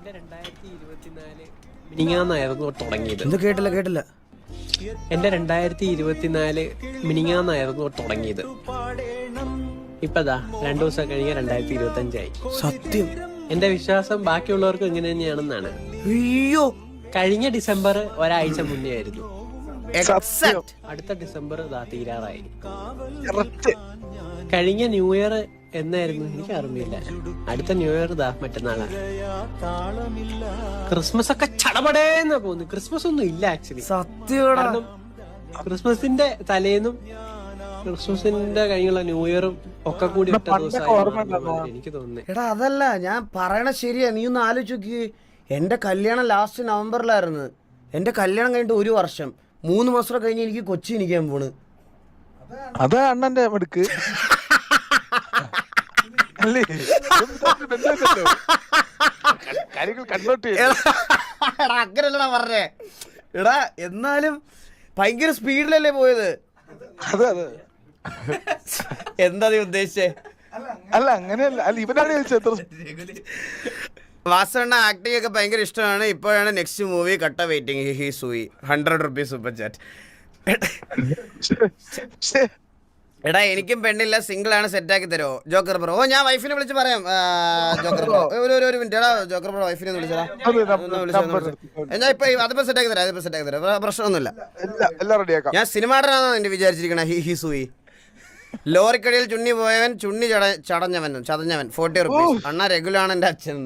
എന്റെ രണ്ടായിരത്തി ഇരുപത്തിനാല് മിനിങ്ങാന്നായിരുന്നു തുടങ്ങിയത്. എന്ത് കേട്ടില്ല കേട്ടില്ല. എന്റെ രണ്ടായിരത്തി ഇരുപത്തിനാല് മിനിങ്ങാന്നായിരുന്നു തുടങ്ങിയത്. ഇപ്പതാ രണ്ടു ദിവസം കഴിഞ്ഞ രണ്ടായിരത്തി ഇരുപത്തി അഞ്ചായി സത്യം. എന്റെ വിശ്വാസം ബാക്കിയുള്ളവർക്കും ഇങ്ങനെ തന്നെയാണെന്നാണ്. അയ്യോ. കഴിഞ്ഞ ഡിസംബർ ഒരാഴ്ച മുന്നേ ആയിരുന്നു. എക്സാക്ട് അടുത്ത ഡിസംബർ ഇതാ തീരാറായി. കഴിഞ്ഞ ന്യൂ ഇയർ എന്നായിരുന്നു എനിക്ക് അറിയില്ല അടുത്ത ന്യൂ ഇയർ ഇതാ മറ്റന്നാളാണ് ക്രിസ്മസ് ഒക്കെ ചടപടേന്നാ പോകുന്നു. ക്രിസ്മസ് ഒന്നും ഇല്ല ആക്ച്വലി സത്യം ക്രിസ്മസിന്റെ തലേന്നും ക്രിസ്മസിന്റെ കഴിഞ്ഞുള്ള ന്യൂ ഇയറും ഒക്കെ കൂടി എനിക്ക് തോന്നുന്നു. എടാ അതല്ല ഞാൻ പറയണ ശരിയാ. നീ ഒന്ന് ആലോചിക്ക് എന്റെ കല്യാണം ലാസ്റ്റ് നവംബറിലായിരുന്നു. എന്റെ കല്യാണം കഴിഞ്ഞിട്ട് ഒരു വർഷം. മൂന്ന് മാസം കഴിഞ്ഞ് എനിക്ക് കൊച്ചി നിൽക്കാൻ പോണ്. അതാ അണ്ണന്റെ മിടുക്ക്. അല്ലേ? ഇതൊന്നും തമ്മിൽ ബന്ധമില്ലല്ലോ. കാര്യങ്ങൾ കൺവേർട്ട് ചെയ്യും. എടാ അങ്ങനല്ലടാ പറഞ്ഞേ. എടാ എന്നാലും ഭയങ്കര സ്പീഡിലല്ലേ പോയത്? അതെ അതെ. എന്താ നീ ഉദ്ദേശിച്ചേ? അല്ല അങ്ങനെയല്ല. അല്ല ഇവനാണ് ചോദിച്ചത് വാസണ്ണ ആക്ടിംഗ് ഒക്കെ ഭയങ്കര ഇഷ്ടമാണ്. ഇപ്പോഴാണ് നെക്സ്റ്റ് മൂവി കട്ട വെയിറ്റിംഗ് ഹി ഹി സൂയി. Hundred rupees super chat. എടാ എനിക്കും പെണ്ണില്ല സിംഗിൾ ആണ് സെറ്റ് ആക്കി തരുമോ ജോക്കർ ബ്രോ ഓ ഞാൻ വൈഫിനെ വിളിച്ച് പറയാം. ജോക്കർ ബ്രോ ഒരു ഒരു- മിനിറ്റ് എടാ ജോക്കർ ബ്രോ വൈഫിനെ വിളിച്ചതാ വിളിച്ചടാ. എന്നാ ഇപ്പൊ അതിപ്പോ സെറ്റ് ആക്കി തരാം അതിപ്പോ സെറ്റ് ആക്കി തരാം. പ്ര- പ്രശ്നമൊന്നുമില്ല. എല്ലാം എല്ലാം റെഡിയാക്കാം ഞാൻ സിനിമാടനാണെന്ന് എന്റെ വിചാരിച്ചിരിക്കണ ഹി ഹി സൂയി. ലോറിക്കടിയിൽ ചുണ്ണി പോയവൻ ചുണ്ണി ചട ചടഞ്ഞവൻ ചതഞ്ഞവൻ. ഫോർട്ടി റുപ്പീസ് അണ്ണ രഘുലാണ് എന്റെ അച്ഛൻ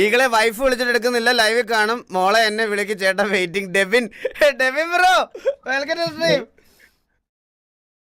ഈകളെ വൈഫ് വിളിച്ചിട്ട് എടുക്കുന്നില്ല ലൈവിൽ കാണും. മോളെ എന്നെ വിളിക്ക് ചേട്ടൻ waiting Debin Debin bro welcome to stream